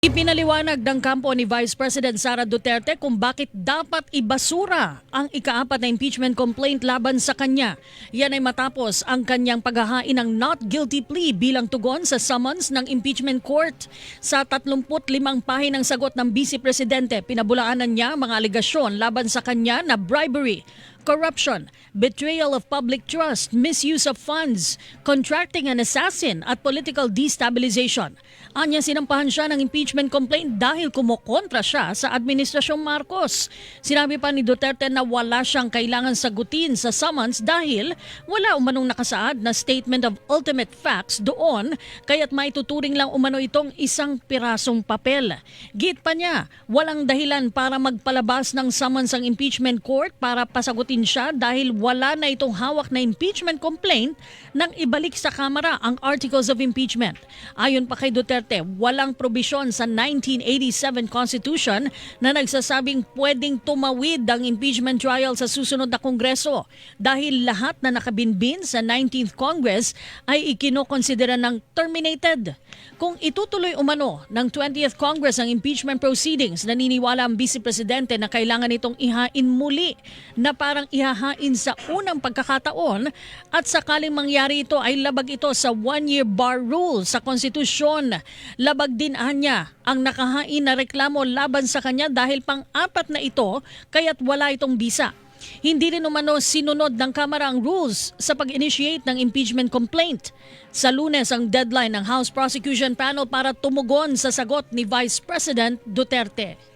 Ipinaliwanag ng kampo ni Vice President Sara Duterte kung bakit dapat ibasura ang ikaapat na impeachment complaint laban sa kanya. Yan ay matapos ang kanyang paghahain ng not guilty plea bilang tugon sa summons ng impeachment court. Sa 35 pahinang sagot ng Vice Presidente, pinabulaanan niya mga alegasyon laban sa kanya na bribery, corruption, betrayal of public trust, misuse of funds, contracting an assassin at political destabilization. Anya sinampahan siya ng impeachment complaint dahil kumukontra siya sa Administrasyong Marcos. Sinabi pa ni Duterte na wala siyang kailangan sagutin sa summons dahil wala umanong nakasaad na statement of ultimate facts doon kaya't maituturing lang umano itong isang pirasong papel. Git pa niya, walang dahilan para magpalabas ng summons ang impeachment court para pasagutin siya dahil wala na itong hawak na impeachment complaint nang ibalik sa Kamara ang articles of impeachment. Ayon pa kay Duterte, walang probisyon sa 1987 Constitution na nagsasabing pwedeng tumawid ang impeachment trial sa susunod na Kongreso dahil lahat na nakabinbin sa 19th Congress ay ikinokonsidera ng terminated. Kung itutuloy umano ng 20th Congress ang impeachment proceedings, naniniwala ang Vice Presidente na kailangan itong ihain muli na parang ihahain sa unang pagkakataon at sakaling mangyari ito ay labag ito sa one-year bar rule sa konstitusyon. Labag din anya ang nakahain na reklamo laban sa kanya dahil pang-apat na ito kaya't wala itong bisa. Hindi rin umano sinunod ng Kamara ang rules sa pag-initiate ng impeachment complaint. Sa lunes ang deadline ng House Prosecution Panel para tumugon sa sagot ni Vice President Duterte.